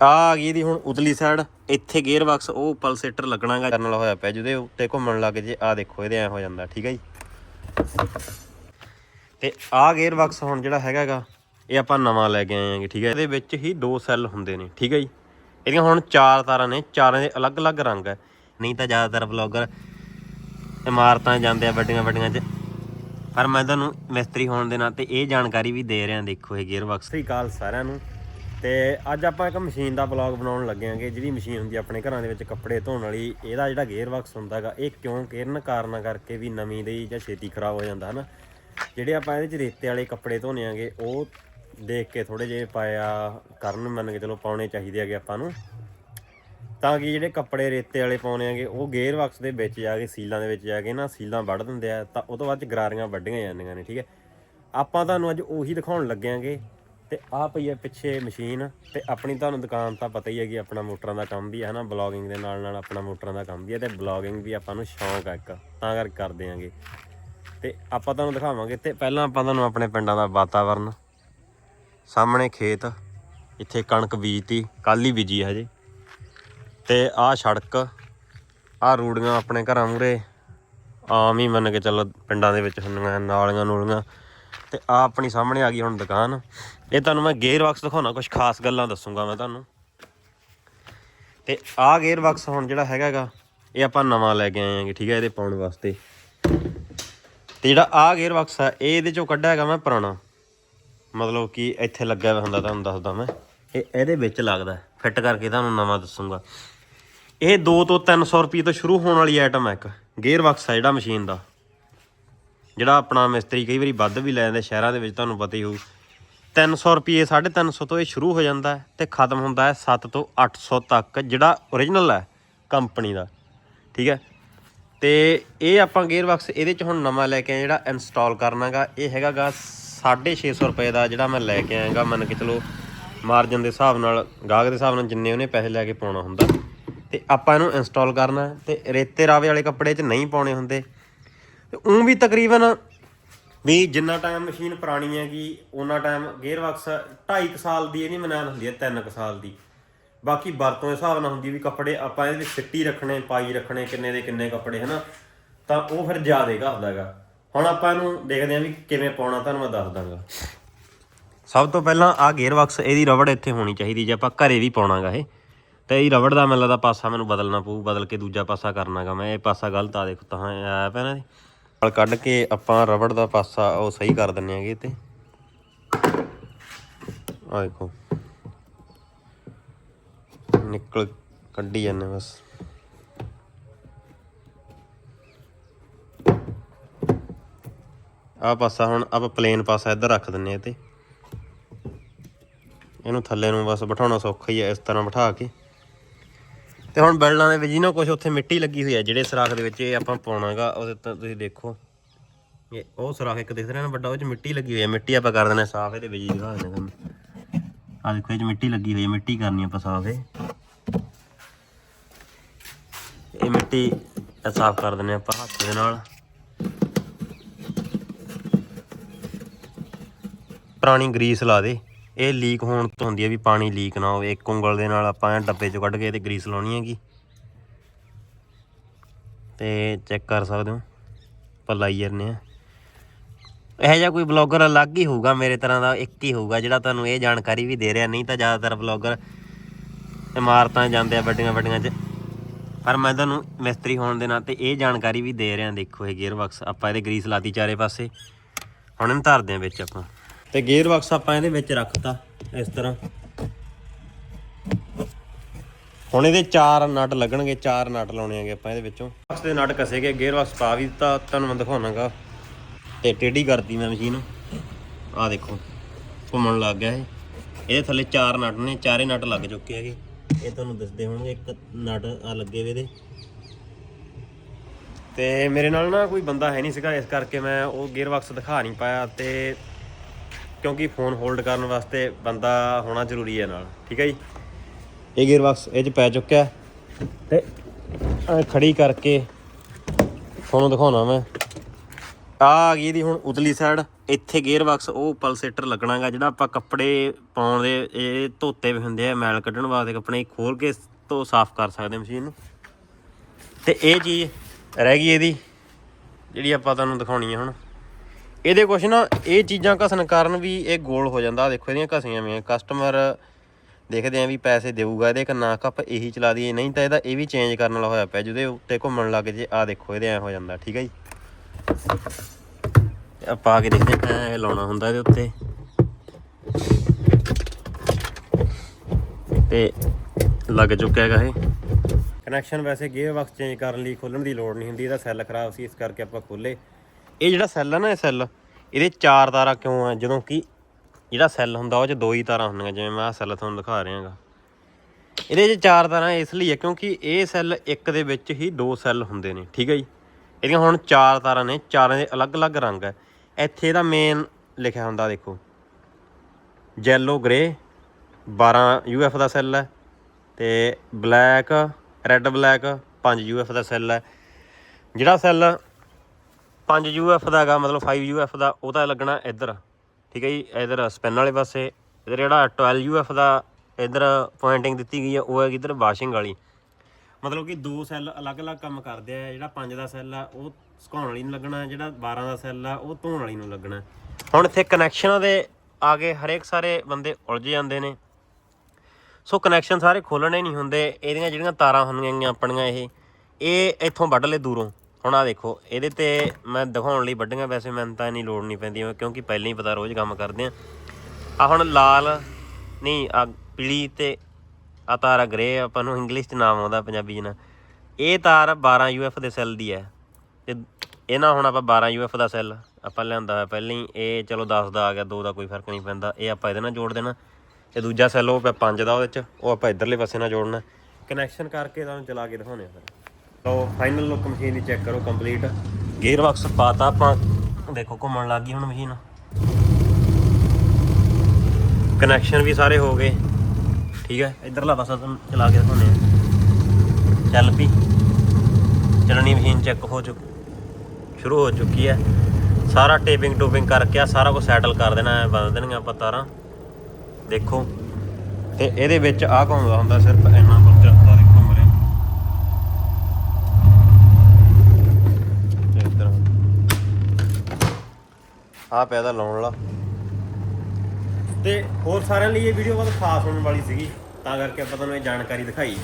ਆ ਆ ਗਈ ਇਹਦੀ ਹੁਣ ਉਤਲੀ ਸਾਈਡ ਇੱਥੇ ਗੇਅਰ ਬਾਕਸ ਉਹ ਪਲਸੇਟਰ ਲੱਗਣਾਗਾ। ਕਰਨ ਵਾਲਾ ਹੋਇਆ ਪਿਆ ਜਿਹਦੇ ਉੱਤੇ ਘੁੰਮਣ ਲੱਗ ਜੇ। ਆ ਦੇਖੋ, ਇਹਦੇ ਐ ਹੋ ਜਾਂਦਾ, ਠੀਕ ਹੈ ਜੀ। ਤੇ ਆ ਗੇਅਰ ਬਾਕਸ ਹੁਣ ਜਿਹੜਾ ਹੈਗਾਗਾ ਇਹ ਆਪਾਂ ਨਵਾਂ ਲੈ ਕੇ ਆਏ ਆਂਗੇ ਠੀਕ ਹੈ ਇਹਦੇ ਵਿੱਚ ਹੀ ਦੋ ਸੈੱਲ ਹੁੰਦੇ ਨੇ, ਠੀਕ ਹੈ ਜੀ। ਇਹਦੀਆਂ ਹੁਣ ਚਾਰ ਤਾਰਾਂ ਨੇ, ਚਾਰਾਂ ਦੇ ਅਲੱਗ-ਅਲੱਗ ਰੰਗ ਹੈ ਨਹੀਂ ਤਾਂ ਜ਼ਿਆਦਾਤਰ ਬਲੌਗਰ ਇਮਾਰਤਾਂ ਜਾਂਦੇ ਆ, ਵੱਡੀਆਂ ਵੱਡੀਆਂ 'ਚ। ਪਰ ਮੈਂ ਤੁਹਾਨੂੰ ਮਿਸਤਰੀ ਹੋਣ ਦੇ ਨਾਤੇ ਇਹ ਜਾਣਕਾਰੀ ਵੀ ਦੇ ਰਿਹਾ, ਦੇਖੋ ਇਹ ਗੇਅਰ ਬਾਕਸ ਸ੍ਰੀ ਅਕਾਲ ਸਾਰਿਆਂ ਨੂੰ। ਤੇ ਅੱਜ ਆਪਾਂ ਇੱਕ ਮਸ਼ੀਨ ਦਾ ਬਲੌਗ ਬਣਾਉਣ ਲੱਗੇ ਜਿਹੜੀ ਮਸ਼ੀਨ ਹੁੰਦੀ ਆਪਣੇ ਘਰਾਂ ਦੇ ਵਿੱਚ ਕੱਪੜੇ ਧੋਣ ਵਾਲੀ, ਇਹਦਾ ਜਿਹੜਾ ਗੇਅਰ ਬਾਕਸ ਹੁੰਦਾਗਾ ਇਹ ਕਿਉਂ ਕਿਰਨ ਕਾਰਨਾਂ ਕਰਕੇ ਵੀ ਨਵੀਂ ਦੇ ਜਾਂ ਛੇਤੀ ਖਰਾਬ ਹੋ ਜਾਂਦਾ, ਹਨਾ? ਜਿਹੜੇ ਆਪਾਂ ਇਹਦੇ ਚ ਰੇਤੇ ਵਾਲੇ ਕੱਪੜੇ ਧੋਨੇ ਆਂਗੇ ਉਹ ਦੇਖ ਕੇ ਥੋੜੇ ਜਿਹੇ ਪਾਇਆ ਕਰਨ ਮੰਨ ਕੇ ਚਲੋ ਪਾਉਣੇ ਚਾਹੀਦੇ ਆਗੇ ਆਪਾਂ ਨੂੰ। ਤਾਂ ਕਿ ਜਿਹੜੇ ਕੱਪੜੇ ਰੇਤੇ ਵਾਲੇ ਪਾਉਣੇ ਆਗੇ ਉਹ ਗੇਅਰ ਬਾਕਸ ਦੇ ਵਿੱਚ ਜਾ ਕੇ, ਸੀਲਾਂ ਦੇ ਵਿੱਚ ਜਾ ਕੇ ਨਾ ਸੀਲਾਂ ਵੱਢ ਦਿੰਦੇ ਆ, ਤਾਂ ਉਹ ਤੋਂ ਬਾਅਦ ਚ ਗਰਾਰੀਆਂ ਵੱਢੀਆਂ ਜਾਂਦੀਆਂ ਨੇ, ਠੀਕ ਹੈ? ਆਪਾਂ ਤੁਹਾਨੂੰ ਅੱਜ ਉਹੀ ਦਿਖਾਉਣ ਲੱਗਿਆਂਗੇ ਤੇ ਆਹ ਪਈ ਹੈ ਪਿੱਛੇ ਮਸ਼ੀਨ ਤੇ ਆਪਣੀ ਤੁਹਾਨੂੰ ਦੁਕਾਨ ਤਾਂ ਪਤਾ ਹੀ ਹੈ ਕਿ ਆਪਣਾ ਮੋਟਰਾਂ ਦਾ ਕੰਮ ਵੀ ਹੈ ਨਾ, ਬਲੌਗਿੰਗ ਦੇ ਨਾਲ ਨਾਲ ਆਪਣਾ ਮੋਟਰਾਂ ਦਾ ਕੰਮ ਵੀ ਹੈ ਤੇ ਬਲੌਗਿੰਗ ਵੀ ਆਪਾਂ ਨੂੰ ਸ਼ੌਂਕ ਹੈ ਇੱਕ, ਤਾਂ ਕਰਕੇ ਕਰਦੇ ਆਂਗੇ। ਤੇ ਆਪਾਂ ਤੁਹਾਨੂੰ ਦਿਖਾਵਾਂਗੇ ਤੇ ਪਹਿਲਾਂ ਆਪਾਂ ਤੁਹਾਨੂੰ ਆਪਣੇ ਪਿੰਡਾਂ ਦਾ ਵਾਤਾਵਰਨ, ਸਾਹਮਣੇ ਖੇਤ, ਇੱਥੇ ਕਣਕ ਬੀਜਤੀ ਕੱਲ ਹੀ ਬੀਜੀ ਹੈ ਹਜੇ। ਤੇ ਆਹ ਸੜਕ, ਆਹ ਰੂੜੀਆਂ ਆਪਣੇ ਘਰਾਂ ਮੂਰੇ ਆਮ ਹੀ ਮੰਨ ਕੇ ਚੱਲੋ ਪਿੰਡਾਂ ਦੇ ਵਿੱਚ ਹੁੰਦੀਆਂ, ਨਾਲੀਆਂ ਨੂਲੀਆਂ ਤੇ ਆ ਆਪਣੀ ਸਾਹਮਣੇ ਆ ਗਈ ਹੁਣ ਦੁਕਾਨ। ਇਹ ਤੁਹਾਨੂੰ ਮੈਂ ਗੇਅਰ ਬਾਕਸ ਦਿਖਾਉਣਾ ਕੁਝ ਖਾਸ ਗੱਲਾਂ ਦੱਸੂਗਾ ਮੈਂ ਤੁਹਾਨੂੰ। ਤੇ ਆ ਗੇਅਰ ਬਾਕਸ ਹੁਣ ਜਿਹੜਾ ਹੈਗਾਗਾ ਇਹ ਆਪਾਂ ਨਵਾਂ ਲੈ ਕੇ ਆਏ ਆਂਗੇ ਠੀਕ ਹੈ, ਇਹਦੇ ਪਾਉਣ ਵਾਸਤੇ। ਤੇ ਜਿਹੜਾ ਆ ਗੇਅਰ ਬਾਕਸ ਆ, ਇਹ ਇਹਦੇ ਚੋਂ ਕੱਢਿਆ ਹੈਗਾ ਮੈਂ ਪੁਰਾਣਾ। ਮਤਲਬ ਕਿ ਇੱਥੇ ਲੱਗਿਆ ਹੋਇਆ ਹੁੰਦਾ, ਤੁਹਾਨੂੰ ਦੱਸਦਾ ਮੈਂ। ਇਹ ਇਹਦੇ ਵਿੱਚ ਲੱਗਦਾ ਫਿੱਟ ਕਰਕੇ ਤੁਹਾਨੂੰ ਨਵਾਂ ਦੱਸੂਗਾ। ਇਹ 2 ਤੋਂ 300 ਰੁਪਏ ਤੋਂ ਸ਼ੁਰੂ ਹੋਣ ਵਾਲੀ ਆਈਟਮ ਹੈ ਇੱਕ ਗੇਅਰ ਬਾਕਸ ਆ ਜਿਹੜਾ ਮਸ਼ੀਨ ਦਾ। ਜਿਹੜਾ ਆਪਣਾ ਮਿਸਤਰੀ ਕਈ ਵਾਰੀ ਵੱਧ ਵੀ ਲੈ ਜਾਂਦੇ, ਸ਼ਹਿਰਾਂ ਦੇ ਵਿੱਚ ਤੁਹਾਨੂੰ ਪਤਾ ਹੀ ਹੋਊ। 300 ਰੁਪਏ 350 ਤੋਂ ਇਹ ਸ਼ੁਰੂ ਹੋ ਜਾਂਦਾ ਹੈ ਤੇ ਖਤਮ ਹੁੰਦਾ ਹੈ 7 ਤੋਂ 800 ਤੱਕ, ਜਿਹੜਾ origignal ਹੈ ਕੰਪਨੀ ਦਾ। ਠੀਕ ਹੈ? ਤੇ ਇਹ ਆਪਾਂ ਗੇਅਰ ਬਾਕਸ ਇਹਦੇ ਚ ਹੁਣ ਨਵਾਂ ਲੈ ਕੇ ਆਏ ਜਿਹੜਾ ਇੰਸਟਾਲ ਕਰਨਾਗਾ ਇਹ ਹੈਗਾਗਾ 650 ਰੁਪਏ ਦਾ, ਜਿਹੜਾ ਮੈਂ ਲੈ ਕੇ ਆਇਆਗਾ। ਮੰਨ ਕੇ ਚਲੋ ਮਾਰਜਨ ਦੇ ਹਿਸਾਬ ਨਾਲ, ਗਾਹਕ ਦੇ ਹਿਸਾਬ ਨਾਲ ਜਿੰਨੇ ਉਹਨੇ ਪੈਸੇ ਲੈ ਕੇ ਪਾਉਣਾ ਹੁੰਦਾ। ਤੇ ਆਪਾਂ ਇਹਨੂੰ ਇੰਸਟਾਲ ਕਰਨਾ ਹੈ ਤੇ ਰੇਤੇ ਰਾਵੇ ਵਾਲੇ ਕੱਪੜੇ 'ਚ ਨਹੀਂ ਪਾਉਣੇ ਹੁੰਦੇ। ਤੇ ਉਹ ਵੀ ਤਕਰੀਬਨ ਵੀ ਜਿੰਨਾ ਟਾਈਮ ਮਸ਼ੀਨ ਪੁਰਾਣੀ ਹੈਗੀ ਉਹਨਾਂ ਟਾਈਮ ਗੇਅਰ ਬਾਕਸ 2.5 ਸਾਲ ਦੀ ਇਹਦੀ ਮਨਾਨ ਹੁੰਦੀ ਹੈ 3 ਸਾਲ ਦੀ। ਬਾਕੀ ਵਰਤੋਂ ਦੇ ਹਿਸਾਬ ਨਾਲ ਹੁੰਦੀ ਵੀ ਕੱਪੜੇ ਆਪਾਂ ਇਹਦੇ ਵਿੱਚ ਸਿੱਟੀ ਰੱਖਣੇ, ਪਾਈ ਰੱਖਣੇ, ਕਿੰਨੇ ਦੇ ਕਿੰਨੇ ਕੱਪੜੇ, ਹਨਾ? ਤਾਂ ਉਹ ਫਿਰ ਜ਼ਿਆਦਾ ਘੱਟਦਾ ਹੈਗਾ। ਹੁਣ ਆਪਾਂ ਇਹਨੂੰ ਦੇਖਦੇ ਹਾਂ ਵੀ ਕਿਵੇਂ ਪਾਉਣਾ, ਤੁਹਾਨੂੰ ਮੈਂ ਦੱਸ ਦਾਂਗਾ। ਸਭ ਤੋਂ ਪਹਿਲਾਂ ਆ ਗੇਅਰ ਬਾਕਸ ਇਹਦੀ ਰਬੜ ਇੱਥੇ ਹੋਣੀ ਚਾਹੀਦੀ, ਜੇ ਆਪਾਂ ਘਰੇ ਵੀ ਪਾਉਣਾਗਾ ਇਹ। ਤੇ ਇਹ ਰਬੜ ਦਾ ਮੈਨੂੰ ਲੱਗਦਾ ਪਾਸਾ ਮੈਨੂੰ ਬਦਲਣਾ ਪਊ, ਬਦਲ ਕੇ ਦੂਜਾ ਪਾਸਾ ਕਰਨਾਗਾ ਮੈਂ, ਇਹ ਪਾਸਾ ਗਲਤ ਆ, ਦੇਖੋ ਤਾਂ ਆਇਆ ਪਿਆ ਜੀ ਨਾਲ ਕੱਢ ਕੇ ਆਪਾਂ ਰਬੜ ਦਾ ਪਾਸਾ ਉਹ ਸਹੀ ਕਰ ਦਿੰਨੇ ਆਗੇ ਤੇ ਆ ਦੇਖੋ। ਨਿਕਲ ਕੱਢੀ ਜਾਂਦੇ ਬਸ। ਆ ਪਾਸਾ ਹੁਣ ਆਪਾਂ ਪਲੇਨ ਪਾਸਾ ਇੱਧਰ ਰੱਖ ਦਿੰਨੇ ਆ ਤੇ ਇਹਨੂੰ ਥੱਲੇ ਨੂੰ ਬਸ ਬਿਠਾਉਣਾ ਸੌਖਾ ਹੀ ਹੈ ਇਸ ਤਰ੍ਹਾਂ ਬਿਠਾ ਕੇ। ਤੇ ਹੁਣ ਬੈਲਡਾਂ ਦੇ ਵਿੱਚ ਨਾ ਕੁਝ ਉੱਥੇ ਮਿੱਟੀ ਲੱਗੀ ਹੋਈ ਹੈ, ਜਿਹੜੇ ਸਰਾਖ ਦੇ ਵਿੱਚ ਇਹ ਆਪਾਂ ਪਾਉਣਾਗਾ, ਉਹਦੇ ਤੁਸੀਂ ਦੇਖੋ। ਇਹ ਉਹ ਸਰਾਖ ਇੱਕ ਦਿਖ ਰਿਹਾ ਨਾ ਵੱਡਾ, ਉਹ ਚ ਮਿੱਟੀ ਲੱਗੀ ਹੋਈ ਹੈ। ਮਿੱਟੀ ਆਪਾਂ ਕਰ ਦਿੰਦੇ ਹਾਂ ਸਾਫ਼, ਇਹਦੇ ਵਿੱਚ ਹੀ ਦਿਖਾ ਦਿੰਦੇ ਤੁਹਾਨੂੰ। ਆ ਦੇਖੋ, ਇਹ ਚ ਮਿੱਟੀ ਲੱਗੀ ਹੋਈ ਹੈ, ਮਿੱਟੀ ਕਰਨੀ ਆਪਾਂ ਸਾਫ਼ ਇਹ। ਇਹ ਮਿੱਟੀ ਸਾਫ਼ ਕਰ ਦਿੰਦੇ ਹਾਂ ਆਪਾਂ ਹੱਥ ਦੇ ਨਾਲ। ਪੁਰਾਣੀ ਗਰੀਸ ਲਾ ਦੇ। ਇਹ ਲੀਕ ਹੋਣ ਤੋਂ ਹੁੰਦੀ ਹੈ ਵੀ ਪਾਣੀ ਲੀਕ ਨਾ ਹੋਵੇ। ਇੱਕ ਉਂਗਲ ਦੇ ਨਾਲ ਆਪਾਂ ਇਹ ਡੱਬੇ ਚੋਂ ਕੱਢ ਕੇ ਤੇ ਗਰੀਸ ਲਾਉਣੀ ਹੈਗੀ। ਤੇ ਚੈੱਕ ਕਰ ਸਕਦੇ ਹੋ। ਆਪਾਂ ਲਾਈ ਜਾਂਦੇ ਆ। ਇਹ ਜਿਹਾ ਕੋਈ ਬਲੌਗਰ ਅਲੱਗ ਹੀ ਹੋਊਗਾ ਮੇਰੇ ਤਰ੍ਹਾਂ ਦਾ, ਇੱਕ ਹੀ ਹੋਊਗਾ ਜਿਹੜਾ ਤੁਹਾਨੂੰ ਇਹ ਜਾਣਕਾਰੀ ਵੀ ਦੇ ਰਿਹਾ। ਨਹੀਂ ਤਾਂ ਜ਼ਿਆਦਾਤਰ ਬਲੌਗਰ ਇਮਾਰਤਾਂ ਜਾਂਦੇ ਆ ਵੱਡੀਆਂ ਵੱਡੀਆਂ 'ਚ। ਪਰ ਮੈਂ ਤੁਹਾਨੂੰ ਮਿਸਤਰੀ ਹੋਣ ਦੇ ਨਾਤੇ ਇਹ ਜਾਣਕਾਰੀ ਵੀ ਦੇ ਰਿਹਾ। ਦੇਖੋ ਇਹ ਗੇਅਰ ਬਾਕਸ ਆਪਾਂ ਇਹਦੇ ਗਰੀਸ ਲਾਤੀ ਚਾਰੇ ਪਾਸੇ। ਹੁਣ ਇਹਨੂੰ ਧਰਦੇ ਆ ਵਿੱਚ ਆਪਾਂ। ਤੇ ਗੇਅਰ ਬਾਕਸ ਆਪਾਂ ਇਹਦੇ ਵਿੱਚ ਰੱਖਤਾ, ਇਸ ਤਰ੍ਹਾਂ। ਹੁਣ ਇਹਦੇ ਚਾਰ ਨਟ ਲੱਗਣਗੇ, ਚਾਰ ਨਟ ਲਾਉਣੇ ਆਗੇ ਆਪਾਂ ਇਹਦੇ ਵਿੱਚੋਂ। ਬਾਕਸ ਦੇ ਨਟ ਕਸੇ ਗਏ ਗੇਅਰ ਬਾਕਸ ਪਾ ਵੀ ਦਿੱਤਾ, ਤੁਹਾਨੂੰ ਮੈਂ ਦਿਖਾਉਣਾਗਾ। ਤੇ ਟੇਢੀ ਕਰਤੀ ਮੈਂ ਮਸ਼ੀਨ। ਆਹ ਦੇਖੋ, ਘੁੰਮਣ ਲੱਗ ਗਿਆ ਇਹ। ਇਹਦੇ ਥੱਲੇ ਚਾਰ ਨਟ ਨੇ, ਚਾਰੇ ਨਟ ਲੱਗ ਚੁੱਕੇ ਹੈਗੇ। ਇਹ ਤੁਹਾਨੂੰ ਦੱਸਦੇ ਹੋਣਗੇ, ਇੱਕ ਨਟ ਆ ਲੱਗੇ ਵੇ ਇਹਦੇ। ਤੇ ਮੇਰੇ ਨਾਲ ਨਾ ਕੋਈ ਬੰਦਾ ਹੈ ਨਹੀਂ ਸੀਗਾ, ਇਸ ਕਰਕੇ ਮੈਂ ਉਹ ਗੇਅਰ ਬਾਕਸ ਦਿਖਾ ਨਹੀਂ ਪਾਇਆ। ਤੇ ਕਿਉਂਕਿ ਫੋਨ ਹੋਲਡ ਕਰਨ ਵਾਸਤੇ ਬੰਦਾ ਹੋਣਾ ਜ਼ਰੂਰੀ ਹੈ ਨਾਲ, ਠੀਕ ਹੈ ਜੀ? ਇਹ ਗੇਅਰ ਬਾਕਸ ਇਹ ਚ ਪੈ ਚੁੱਕਿਆ ਤੇ ਐਂ ਖੜੀ ਕਰਕੇ ਤੁਹਾਨੂੰ ਦਿਖਾਉਣਾ ਮੈਂ। ਆ ਆ ਗਈ ਇਹਦੀ ਹੁਣ ਉਤਲੀ ਸਾਈਡ ਇੱਥੇ ਗੇਅਰ ਬਾਕਸ ਉਹ ਪਲਸੇਟਰ ਲੱਗਣਾਗਾ ਜਿਹੜਾ ਆਪਾਂ ਕੱਪੜੇ ਪਾਉਣ ਦੇ, ਇਹ ਧੋਤੇ ਵੀ ਹੁੰਦੇ ਆ, ਮੈਲ ਕੱਢਣ ਵਾਸਤੇ ਕੱਪੜੇ ਖੋਲ ਕੇ ਤੋਂ ਸਾਫ਼ ਕਰ ਸਕਦੇ ਮਸ਼ੀਨ ਨੂੰ। ਤੇ ਇਹ ਚੀਜ਼ ਰਹਿ ਗਈ ਇਹਦੀ, ਜਿਹੜੀ ਆਪਾਂ ਤੁਹਾਨੂੰ ਦਿਖਾਉਣੀ ਹੈ ਹੁਣ। ਇਹਦੇ ਕੁਛ ਨਾ, ਇਹ ਚੀਜ਼ਾਂ ਘਸਣ ਕਾਰਨ ਵੀ ਇਹ ਗੋਲ ਹੋ ਜਾਂਦਾ। ਦੇਖੋ, ਇਹਦੀਆਂ ਘਸੀਆਂ ਵੀ ਕਸਟਮਰ ਦੇਖਦੇ ਆ ਵੀ ਪੈਸੇ ਦੇਊਗਾ, ਇਹਦੇ ਕਿ ਨਾ ਕੱਪ ਇਹੀ ਚਲਾ ਦਈਏ। ਨਹੀਂ ਤਾਂ ਇਹਦਾ ਇਹ ਵੀ ਚੇਂਜ ਕਰਨ ਵਾਲਾ ਹੋਇਆ ਪਿਆ, ਜਿਹਦੇ ਉੱਤੇ ਘੁੰਮਣ ਲੱਗ ਜੇ। ਆ ਦੇਖੋ, ਇਹਦੇ ਐ ਹੋ ਜਾਂਦਾ, ਠੀਕ ਹੈ ਜੀ। ਆ ਪਾ ਕੇ ਦੇਖਦੇ ਐ ਲਾਉਣਾ ਹੁੰਦਾ ਇਹਦੇ ਉੱਤੇ। ਤੇ ਲੱਗ ਚੁੱਕਿਆ ਹੈਗਾ ਇਹ। ਕਨੈਕਸ਼ਨ ਵੈਸੇ ਗੇਅਰ ਬਾਕਸ ਚੇਂਜ ਕਰਨ ਲਈ ਖੋਲਣ ਦੀ ਲੋੜ ਨਹੀਂ ਹੁੰਦੀ, ਇਹਦਾ ਸੈੱਲ ਖਰਾਬ ਸੀ, ਇਸ ਕਰਕੇ ਆਪਾਂ ਖੋਲੇ ਇਹ ਜਿਹੜਾ ਸੈੱਲ ਆ ਨਾ ਇਹ ਸੈੱਲ, ਇਹਦੇ ਚਾਰ ਤਾਰਾਂ ਕਿਉਂ ਆ? ਜਦੋਂ ਕਿ ਜਿਹੜਾ ਸੈੱਲ ਹੁੰਦਾ, ਉਹ 'ਚ ਦੋ ਹੀ ਤਾਰਾਂ ਹੁੰਦੀਆਂ, ਜਿਵੇਂ ਮੈਂ ਆਹ ਸੈੱਲ ਤੁਹਾਨੂੰ ਦਿਖਾ ਰਿਹਾ ਰਿਹਾਗਾ। ਇਹਦੇ 'ਚ ਚਾਰ ਤਾਰਾਂ ਇਸ ਲਈ ਹੈ ਕਿਉਂਕਿ ਇਹ ਸੈੱਲ ਇੱਕ ਦੇ ਵਿੱਚ ਹੀ ਦੋ ਸੈੱਲ ਹੁੰਦੇ ਨੇ, ਠੀਕ ਹੈ ਜੀ? ਇਹਦੀਆਂ ਹੁਣ ਚਾਰ ਤਾਰਾਂ ਨੇ, ਚਾਰਾਂ ਦੇ ਅਲੱਗ-ਅਲੱਗ ਰੰਗ ਹੈ ਇੱਥੇ ਇਹਦਾ ਮੇਨ ਲਿਖਿਆ ਹੁੰਦਾ, ਦੇਖੋ। ਯੈਲੋ ਗ੍ਰੇ 12 UF ਦਾ ਸੈੱਲ ਹੈ ਤੇ ਬਲੈਕ ਰੈੱਡ ਬਲੈਕ 5 UF ਦਾ ਸੈੱਲ ਹੈ ਜਿਹੜਾ ਸੈੱਲ 5 UF ਦਾ ਹੈਗਾ, ਮਤਲਬ 5 UF ਦਾ, ਉਹ ਤਾਂ ਲੱਗਣਾ ਇੱਧਰ। ਠੀਕ ਹੈ ਜੀ, ਇੱਧਰ ਸਪਿਨ ਵਾਲੇ ਪਾਸੇ। ਇੱਧਰ ਜਿਹੜਾ 12 UF ਦਾ ਇੱਧਰ ਪੁਆਇੰਟਿੰਗ ਦਿੱਤੀ ਗਈ ਹੈ ਉਹ ਹੈ ਇੱਧਰ ਵਾਸ਼ਿੰਗ ਵਾਲੀ। ਮਤਲਬ ਕਿ ਦੋ ਸੈੱਲ ਅਲੱਗ-ਅਲੱਗ ਕੰਮ ਕਰਦੇ ਆ, ਜਿਹੜਾ 5 ਦਾ ਸੈੱਲ ਆ, ਉਹ ਸੁਕਾਉਣ ਵਾਲੀ ਨੂੰ ਲੱਗਣਾ, ਜਿਹੜਾ 12 ਦਾ ਸੈੱਲ ਆ, ਉਹ ਧੋਣ ਵਾਲੀ ਨੂੰ ਲੱਗਣਾ। ਹੁਣ ਇੱਥੇ ਕਨੈਕਸ਼ਨਾਂ ਦੇ ਆ ਕੇ ਹਰੇਕ ਸਾਰੇ ਬੰਦੇ ਉਲਝ ਜਾਂਦੇ ਨੇ। ਸੋ ਕਨੈਕਸ਼ਨ ਸਾਰੇ ਖੋਲਣੇ ਨਹੀਂ ਹੁੰਦੇ, ਇਹਦੀਆਂ ਜਿਹੜੀਆਂ ਤਾਰਾਂ ਹੁੰਦੀਆਂ ਗੀਆਂ ਆਪਣੀਆਂ ਇਹ ਇਹ ਇੱਥੋਂ ਵੱਢ ਲੈ ਦੂਰੋਂ। ਹੁਣ ਆ ਦੇਖੋ, ਇਹਦੇ ਤੇ ਮੈਂ ਦਿਖਾਉਣ ਲਈ ਵੱਡੀਆਂ ਵੈਸੇ ਮੈਨੂੰ ਤਾਂ ਇੰਨੀ ਲੋੜ ਨਹੀਂ ਪੈਂਦੀ ਕਿਉਂਕਿ ਪਹਿਲਾਂ ਹੀ ਪਤਾ ਰੋਜ਼ ਕੰਮ ਕਰਦੇ ਆ ਆ ਹੁਣ ਲਾਲ, ਨਹੀਂ ਆ ਪੀਲੀ ਤੇ ਆ ਤਾਰ ਗ੍ਰੇ ਆਪਾਂ ਨੂੰ ਇੰਗਲਿਸ਼ ਚ ਨਾਮ ਆਉਂਦਾ ਪੰਜਾਬੀ ਚ ਨਾ। ਇਹ ਤਾਰ 12 UF ਦੇ ਸੈੱਲ ਦੀ ਹੈ। ਤੇ ਇਹ ਨਾ ਹੁਣ ਆਪਾਂ 12 UF ਦਾ ਸੈੱਲ ਆਪਾਂ ਲਿਆਂਦਾ ਹੋਇਆ ਪਹਿਲਾਂ ਹੀ, ਇਹ ਚਲੋ 10 ਦਾ ਆ ਗਿਆ 2 ਦਾ ਕੋਈ ਫ਼ਰਕ ਨਹੀਂ ਪੈਂਦਾ, ਇਹ ਆਪਾਂ ਇਹਦੇ ਨਾਲ ਜੋੜ ਦੇਣਾ। ਤੇ ਦੂਜਾ ਸੈੱਲ ਉਹ ਪਿਆ 5 ਦਾ ਉਹਦੇ ਚ, ਉਹ ਆਪਾਂ ਇਧਰਲੇ ਪਾਸੇ ਨਾਲ ਜੋੜਨਾ। ਕਨੈਕਸ਼ਨ ਕਰਕੇ ਤੁਹਾਨੂੰ ਚਲਾ ਕੇ ਦਿਖਾਉਣੇ ਆ ਫਿਰ। ਲਓ ਫਾਈਨਲ ਲੁੱਕ ਮਸ਼ੀਨ ਦੀ ਚੈੱਕ ਕਰੋ ਕੰਪਲੀਟ ਗੇਅਰ ਬਾਕਸ ਪਾਤਾ ਆਪਾਂ। ਦੇਖੋ, ਘੁੰਮਣ ਲੱਗ ਗਈ ਹੁਣ ਮਸ਼ੀਨ ਕਨੈਕਸ਼ਨ ਵੀ ਸਾਰੇ ਹੋ ਗਏ। ਠੀਕ ਹੈ। ਇਧਰਲਾ ਪਾਸਾ ਤੁਹਾਨੂੰ ਚਲਾ ਕੇ ਦਿਖਾਉਣੇ ਆ ਚੱਲ ਪਈ। ਚੱਲਣੀ ਮਸ਼ੀਨ ਚੈੱਕ ਹੋ ਚੁੱਕ ਸ਼ੁਰੂ ਹੋ ਚੁੱਕੀ ਹੈ। ਸਾਰਾ ਟੇਪਿੰਗ ਟੂਪਿੰਗ ਕਰਕੇ ਆ, ਸਾਰਾ ਕੁਝ ਸੈਟਲ ਕਰ ਦੇਣਾ ਹੈ ਬੰਦ ਦੇਣੀਆਂ ਆਪਾਂ ਤਾਰਾਂ। ਦੇਖੋ। ਤੇ ਇਹਦੇ ਵਿੱਚ ਆਹ ਘੁੰਮਦਾ ਹੁੰਦਾ ਸਿਰਫ ਇੰਨਾ ਕੁਝ ਚੱਲਦਾ ਦੇਖੋ ਮਰੇ ਤੇ ਇੱਧਰ ਆ ਪੈਦਾ ਲਾਉਣ ਵਾਲਾ। ਤੇ ਹੋਰ ਸਾਰਿਆਂ ਲਈ ਇਹ ਵੀਡੀਓ ਬਹੁਤ ਖਾਸ ਹੋਣ ਵਾਲੀ ਸੀਗੀ। ਤਾਂ ਕਰਕੇ ਆਪਾਂ ਤੁਹਾਨੂੰ ਇਹ ਜਾਣਕਾਰੀ ਦਿਖਾਈ।